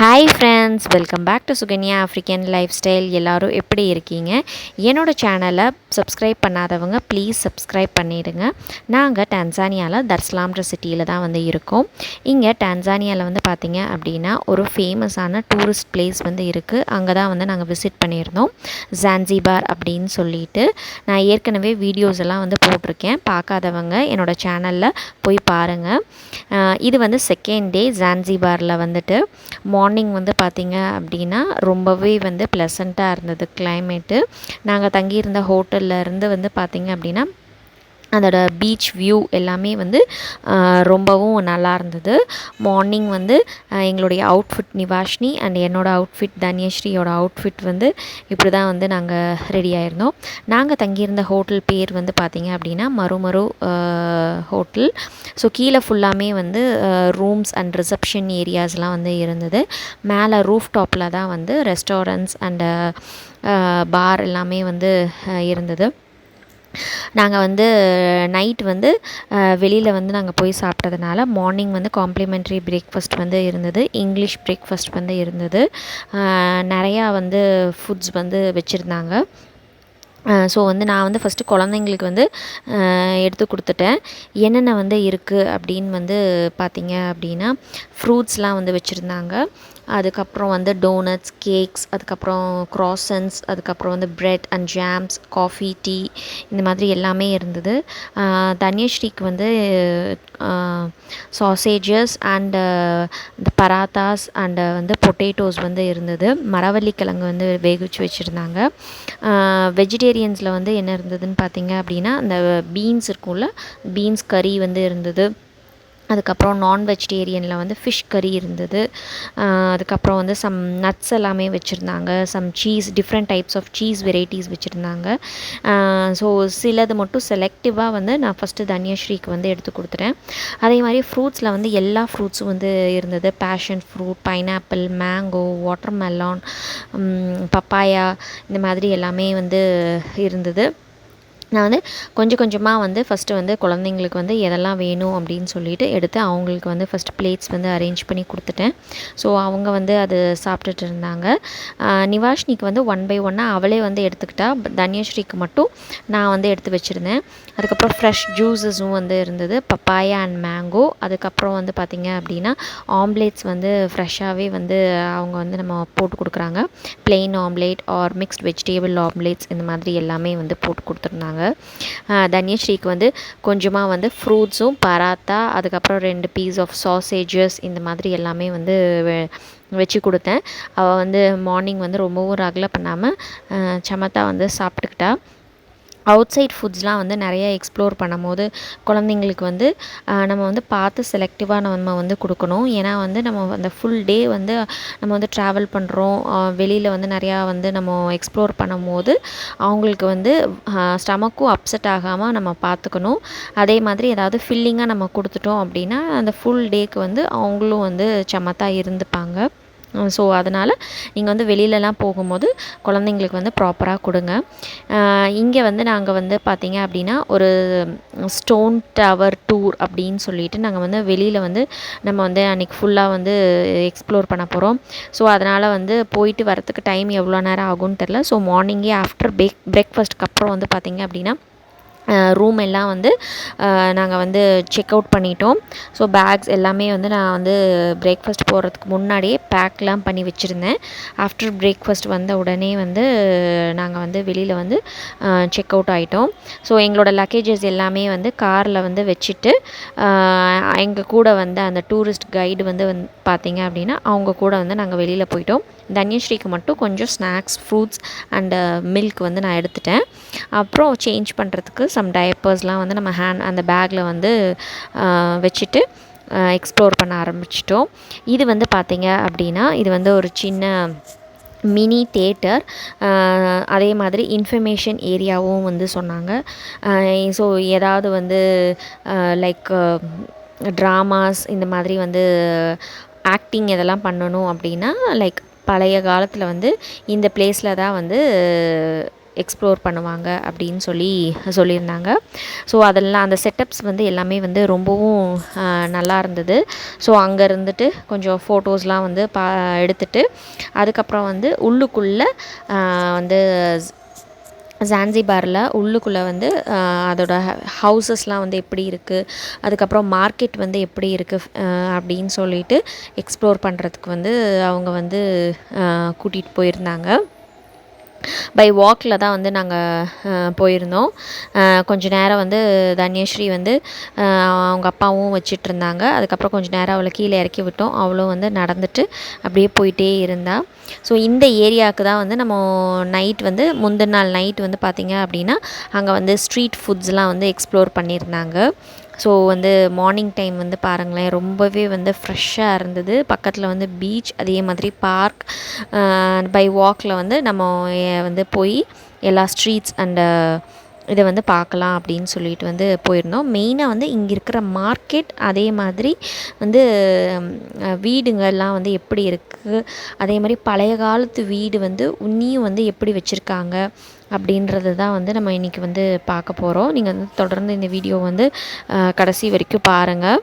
Hi friends welcome back to Sukanya African lifestyle எல்லோரும் எப்படி இருக்கீங்க? என்னோடய சேனலை சப்ஸ்கிரைப் பண்ணாதவங்க ப்ளீஸ் சப்ஸ்கிரைப் பண்ணிவிடுங்க நாங்கள் டான்சானியாவில் தர்ஸ்லாம்ன்ற சிட்டியில் தான் வந்து இருக்கோம். இங்கே டான்சானியாவில் வந்து பார்த்திங்க அப்படின்னா ஒரு ஃபேமஸான டூரிஸ்ட் பிளேஸ் வந்து இருக்குது அங்கே தான் வந்து நாங்கள் விசிட் பண்ணியிருந்தோம். ஜான்சிபார் அப்படின்னு சொல்லிட்டு நான் ஏற்கனவே வீடியோஸ் எல்லாம் வந்து போட்டிருக்கேன். பார்க்காதவங்க என்னோடய சேனலில் போய் பாருங்கள் இது வந்து செகண்ட் டே ஜான்சிபாரில் வந்துட்டு மார்னிங் மார்னிங் வந்து பார்த்திங்க அப்படின்னா ரொம்பவே வந்து ப்ளசண்ட்டாக இருந்தது கிளைமேட்டு நாங்கள் தங்கியிருந்த ஹோட்டலில் இருந்து வந்து பார்த்திங்க அப்படின்னா அதோட பீச் வியூ எல்லாமே வந்து ரொம்பவும் நல்லா இருந்தது. மார்னிங் வந்து எங்களுடைய அவுட்ஃபிட் நிவாஷினி அண்ட் என்னோடய அவுட்ஃபிட் தன்யஸ்ரீயோட அவுட்ஃபிட் வந்து இப்படி தான் வந்து நாங்கள் ரெடி ஆயிருந்தோம். நாங்கள் தங்கியிருந்த ஹோட்டல் பேர் வந்து பார்த்திங்க அப்படின்னா மறுமறு ஹோட்டல் ஸோ கீழே ஃபுல்லாமே வந்து ரூம்ஸ் அண்ட் ரிசப்ஷன் ஏரியாஸ்லாம் வந்து இருந்தது. மேலே ரூஃப் டாப்பில் தான் வந்து ரெஸ்டாரண்ட்ஸ் அண்டு பார் எல்லாமே வந்து இருந்தது. நாங்கள் வந்து நைட் வந்து வெளியில் வந்து நாங்கள் போய் சாப்பிட்டதுனால மார்னிங் வந்து காம்ப்ளிமெண்ட்ரி பிரேக்ஃபாஸ்ட் வந்து இருந்தது. இங்கிலீஷ் பிரேக்ஃபாஸ்ட் வந்து இருந்தது. நிறையா வந்து ஃபுட்ஸ் வந்து வச்சுருந்தாங்க. ஸோ வந்து நான் வந்து ஃபஸ்ட்டு குழந்தைங்களுக்கு வந்து எடுத்து கொடுத்துட்டேன். என்னென்ன வந்து இருக்குது அப்படின்னு வந்து பார்த்திங்க அப்படின்னா ஃப்ரூட்ஸ்லாம் வந்து வச்சுருந்தாங்க. அதுக்கப்புறம் வந்து டோனட்ஸ் கேக்ஸ் அதுக்கப்புறம் க்ராசன்ஸ் அதுக்கப்புறம் வந்து bread and jams coffee tea இந்த மாதிரி எல்லாமே இருந்தது. தன்யஸ்ரீக்கு வந்து சாசேஜஸ் அண்டு இந்த பராத்தாஸ் அண்டு வந்து பொட்டேட்டோஸ் வந்து இருந்தது. மரவள்ளிக்கிழங்கு வந்து வேகவிச்சு வச்சுருந்தாங்க. வெஜிடேரியன்ஸில் வந்து என்ன இருந்ததுன்னு பார்த்தீங்க அப்படின்னா அந்த பீன்ஸ் இருக்கும்ல பீன்ஸ் கறி வந்து இருந்தது. அதுக்கப்புறம் நான் வெஜிடேரியனில் வந்து ஃபிஷ் கறி இருந்தது. அதுக்கப்புறம் வந்து சம் நட்ஸ் எல்லாமே வச்சுருந்தாங்க. Some cheese different types of cheese varieties வச்சுருந்தாங்க. ஸோ சிலது மட்டும் செலக்டிவாக வந்து நான் ஃபஸ்ட்டு தன்யஸ்ரீக்கு வந்து எடுத்து கொடுத்துட்டேன். அதே மாதிரி ஃப்ரூட்ஸில் வந்து எல்லா ஃப்ரூட்ஸும் வந்து இருந்தது. Passion fruit pineapple mango watermelon papaya இந்த மாதிரி எல்லாமே வந்து இருந்தது. நான் வந்து கொஞ்சம் கொஞ்சமாக வந்து ஃபஸ்ட்டு வந்து குழந்தைங்களுக்கு வந்து எதெல்லாம் வேணும் அப்படின்னு சொல்லிட்டு எடுத்து அவங்களுக்கு வந்து ஃபஸ்ட் பிளேட்ஸ் வந்து அரேஞ்ச் பண்ணி கொடுத்துட்டேன். ஸோ அவங்க வந்து அது சாப்பிட்டுட்டு இருந்தாங்க. நிவாஷினிக்கு வந்து ஒன் பை ஒன்னாக அவளே வந்து எடுத்துக்கிட்டா. தன்யஸ்ரீக்கு மட்டும் நான் வந்து எடுத்து வச்சுருந்தேன். அதுக்கப்புறம் ஃப்ரெஷ் ஜூஸஸும் வந்து இருந்தது. பப்பாயா அண்ட் மேங்கோ அதுக்கப்புறம் வந்து பார்த்திங்க அப்படின்னா ஆம்லேட்ஸ் வந்து ஃப்ரெஷ்ஷாகவே வந்து அவங்க வந்து நம்ம போட்டு கொடுக்குறாங்க. Plain omelette or mixed vegetable omelettes இந்த மாதிரி எல்லாமே வந்து போட்டு கொடுத்துருந்தாங்க. சொன்னாங்க தன்யஸ்ரீக்கு வந்து கொஞ்சமாக வந்து ஃப்ரூட்ஸும் பராத்தா அதுக்கப்புறம் ரெண்டு பீஸ் ஆஃப் சாசேஜஸ் இந்த மாதிரி எல்லாமே வந்து வச்சு கொடுத்தேன். அவள் வந்து மார்னிங் வந்து ரொம்பவும் ரகலை பண்ணாமல் சமத்தா வந்து சாப்பிட்டுக்கிட்டா. அவுட் சைட் ஃபுட்ஸ்லாம் வந்து நிறைய எக்ஸ்ப்ளோர் பண்ணும் போது குழந்தைங்களுக்கு வந்து நம்ம வந்து பார்த்து செலக்டிவாக நம்ம வந்து கொடுக்கணும். ஏன்னா வந்து நம்ம அந்த ஃபுல் டே வந்து நம்ம வந்து ட்ராவல் பண்ணுறோம் வெளியில் வந்து நிறையா வந்து நம்ம எக்ஸ்ப்ளோர் பண்ணும் போது அவங்களுக்கு வந்து ஸ்டமக்கும் அப்செட் ஆகாமல் நம்ம பார்த்துக்கணும். அதே மாதிரி ஏதாவது ஃபில்லிங்காக நம்ம கொடுத்துட்டோம் அப்படின்னா அந்த ஃபுல் டேக்கு வந்து அவங்களும் வந்து சமத்தாக இருந்துப்பாங்க. ஸோ அதனால் நீங்கள் வந்து வெளியிலலாம் போகும்போது குழந்தைங்களுக்கு வந்து ப்ராப்பராக கொடுங்க. இங்கே வந்து நாங்கள் வந்து பார்த்திங்க அப்படின்னா ஒரு ஸ்டோன் டவர் டூர் அப்படின்னு சொல்லிட்டு நாங்கள் வந்து வெளியில் வந்து நம்ம வந்து அன்றைக்கி ஃபுல்லாக வந்து எக்ஸ்ப்ளோர் பண்ண போகிறோம் ஸோ அதனால் வந்து போயிட்டு வரத்துக்கு டைம் எவ்வளோ நேரம் ஆகும்னு தெரில ஸோ மார்னிங்கே ஆஃப்டர் பிரேக் பிரேக்ஃபாஸ்ட்டுக்கு அப்புறம் வந்து பார்த்திங்க அப்படின்னா ரூம் எல்லாம் வந்து நாங்கள் வந்து செக் அவுட் பண்ணிட்டோம். ஸோ பேக்ஸ் எல்லாமே வந்து நான் வந்து பிரேக்ஃபாஸ்ட் போகிறதுக்கு முன்னாடியே பேக்லாம் பண்ணி வச்சுருந்தேன். ஆஃப்டர் பிரேக்ஃபாஸ்ட் வந்த உடனே வந்து நாங்கள் வந்து வெளியில் வந்து செக் அவுட் ஆகிட்டோம் ஸோ எங்களோட லக்கேஜஸ் எல்லாமே வந்து காரில் வந்து வச்சுட்டு எங்கள் கூட வந்து அந்த டூரிஸ்ட் கைடு வந்து வந் பார்த்தீங்க அப்படின்னா அவங்க கூட வந்து நாங்கள் வெளியில் போயிட்டோம். தன்யஸ்ரீக்கு மட்டும் கொஞ்சம் ஸ்நாக்ஸ் ஃப்ரூட்ஸ் அண்டு மில்க் வந்து நான் எடுத்துட்டேன். அப்புறம் சேஞ்ச் பண்ணுறதுக்கு சம் டயப்பர்ஸ்லாம் வந்து நம்ம ஹேண்ட் அந்த பேக்கில் வந்து uh, வச்சுட்டு uh, எக்ஸ்ப்ளோர் பண்ண ஆரம்பிச்சிட்டோம். இது வந்து பார்த்திங்க அப்படின்னா இது வந்து ஒரு சின்ன மினி தேட்டர் uh, அதே மாதிரி இன்ஃபர்மேஷன் ஏரியாவும் வந்து சொன்னாங்க. ஸோ ஏதாவது வந்து லைக் ட்ராமாஸ் இந்த மாதிரி வந்து ஆக்டிங் இதெல்லாம் பண்ணணும் அப்படின்னா லைக் பழைய காலத்தில் வந்து இந்த பிளேஸில் தான் வந்து எக்ஸ்ப்ளோர் பண்ணுவாங்க அப்படின்னு சொல்லி சொல்லியிருந்தாங்க. ஸோ அதெல்லாம் அந்த செட்டப்ஸ் வந்து எல்லாமே வந்து ரொம்பவும் நல்லா இருந்தது. ஸோ அங்கே இருந்துட்டு கொஞ்சம் ஃபோட்டோஸ்லாம் வந்து பா எடுத்துட்டு அதுக்கப்புறம் வந்து உள்ளுக்குள்ளே வந்து ஜான்சிபாரில் உள்ளுக்குள்ளே வந்து அதோட ஹவுசஸ்லாம் வந்து எப்படி இருக்குது அதுக்கப்புறம் மார்க்கெட் வந்து எப்படி இருக்குது அப்படின்னு சொல்லிட்டு எக்ஸ்ப்ளோர் பண்ணுறதுக்கு வந்து அவங்க வந்து கூட்டிகிட்டு போயிருந்தாங்க. பை வாக்கில் தான் வந்து நாங்கள் போயிருந்தோம். கொஞ்ச நேரம் வந்து தன்யஸ்ரீ வந்து அவங்க அப்பாவும் வச்சிட்டு இருந்தாங்க அதுக்கப்புறம் கொஞ்சம் நேரம் அவளை கீழே இறக்கி விட்டோம். அவளும் வந்து நடந்துட்டு அப்படியே போயிட்டே இருந்தா. ஸோ இந்த ஏரியாவுக்கு தான் வந்து நம்ம நைட் வந்து முந்தின நாள் நைட் வந்து பார்த்திங்க அப்படின்னா அங்கே வந்து ஸ்ட்ரீட் ஃபுட்ஸ்லாம் வந்து எக்ஸ்ப்ளோர் பண்ணியிருந்தாங்க. ஸோ வந்து மார்னிங் டைம் வந்து பாருங்களேன் ரொம்பவே வந்து ஃப்ரெஷ்ஷாக இருந்தது. பக்கத்தில் வந்து பீச் அதே மாதிரி பார்க் பை வாக்கில் வந்து நம்ம வந்து போய் எல்லா ஸ்ட்ரீட்ஸ் அண்டு இதை வந்து பார்க்கலாம் அப்படின்னு சொல்லிட்டு வந்து போயிருந்தோம். மெயினாக வந்து இங்கே இருக்கிற மார்க்கெட் அதே மாதிரி வந்து வீடுங்கள்லாம் வந்து எப்படி இருக்குது அதே மாதிரி பழைய காலத்து வீடு வந்து உன்னியும் வந்து எப்படி வச்சுருக்காங்க அப்படின்றது தான் வந்து நம்ம இன்றைக்கி வந்து பார்க்க போகிறோம் நீங்கள் வந்து தொடர்ந்து இந்த வீடியோ வந்து கடைசி வரைக்கும் பாருங்கள்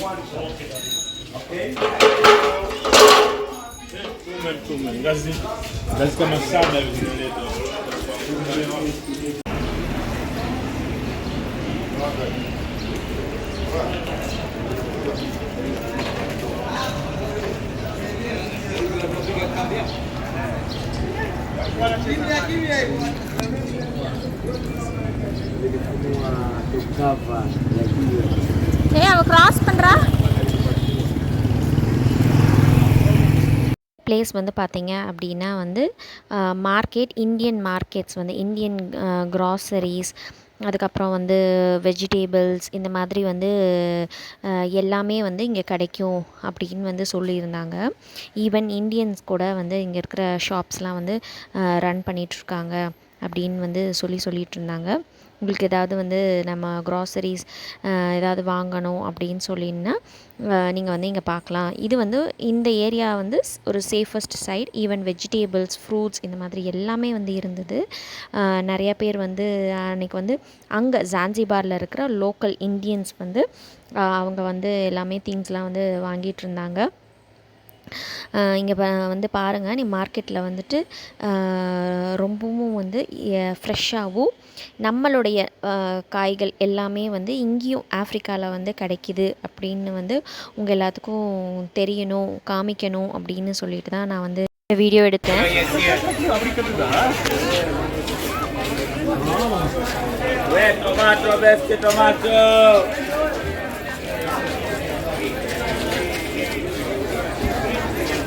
Okay? Tumen, tumen. That's it. Place வந்து பார்த்தீங்க அப்படின்னா வந்து மார்க்கெட் இந்தியன் மார்க்கெட்ஸ் வந்து இந்தியன் க்ராசரிஸ் அதுக்கப்புறம் வந்து வெஜிடேபிள்ஸ் இந்த மாதிரி வந்து எல்லாமே வந்து இங்கே கிடைக்கும் அப்படின்னு வந்து சொல்லியிருந்தாங்க. ஈவன் இந்தியன்ஸ் கூட வந்து இங்கே இருக்கிற ஷாப்ஸ்லாம் வந்து ரன் பண்ணிகிட்ருக்காங்க அப்படின்னு வந்து சொல்லி சொல்லிகிட்டு இருந்தாங்க. உங்களுக்கு ஏதாவது வந்து நம்ம க்ராசரிஸ் ஏதாவது வாங்கணும் அப்படின்னு சொல்லிங்கன்னா நீங்கள் வந்து இங்கே பார்க்கலாம் இது வந்து இந்த ஏரியா வந்து ஒரு safest side even vegetables fruits இந்த மாதிரி எல்லாமே வந்து இருந்தது. நிறையா நிறைய பேர் வந்து அன்றைக்கி வந்து அங்கே ஜான்சிபாரில் இருக்கிற லோக்கல் இந்தியன்ஸ் வந்து அவங்க வந்து எல்லாமே திங்ஸ்லாம் வந்து வாங்கிட்டு இருந்தாங்க. இங்கே வந்து பாருங்கள் நீ மார்க்கெட்டில் வந்துட்டு ரொம்பவும் வந்து ஃப்ரெஷ்ஷாகவும் நம்மளுடைய காய்கள் எல்லாமே வந்து இங்கேயும் ஆஃப்ரிக்காவில் வந்து கிடைக்கிது அப்படின்னு வந்து உங்கள் எல்லாத்துக்கும் தெரியணும் காமிக்கணும் அப்படின்னு சொல்லிட்டு தான் நான் வந்து வீடியோ எடுத்தேன். tomato,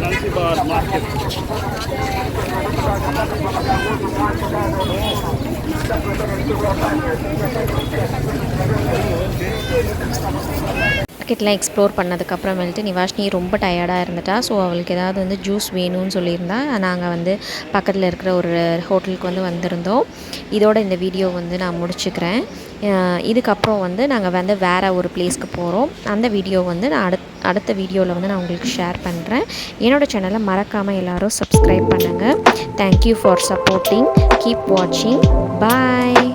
zanzibar market. மார்க்கெட்லாம் எக்ஸ்ப்ளோர் பண்ணதுக்கப்புறமேல்ட்டு நிவாஷினி ரொம்ப டயர்டாக இருந்துட்டா. ஸோ அவளுக்கு ஏதாவது வந்து ஜூஸ் வேணும்னு சொல்லியிருந்தா நாங்கள் வந்து பக்கத்தில் இருக்கிற ஒரு ஹோட்டலுக்கு வந்து வந்திருந்தோம். இதோட இந்த வீடியோ வந்து நான் முடிச்சுக்கிறேன். இதுக்கப்புறம் வந்து நாங்கள் வந்து வேறு ஒரு பிளேஸ்க்கு போகிறோம் அந்த வீடியோ வந்து நான் அடுத் அடுத்த வீடியோவில் வந்து நான் உங்களுக்கு ஷேர் பண்ணுறேன் என்னோடய சேனலை மறக்காமல் எல்லோரும் சப்ஸ்கிரைப் பண்ணுங்கள் தேங்க்யூ ஃபார் சப்போர்ட்டிங் கீப் வாட்சிங் பாய்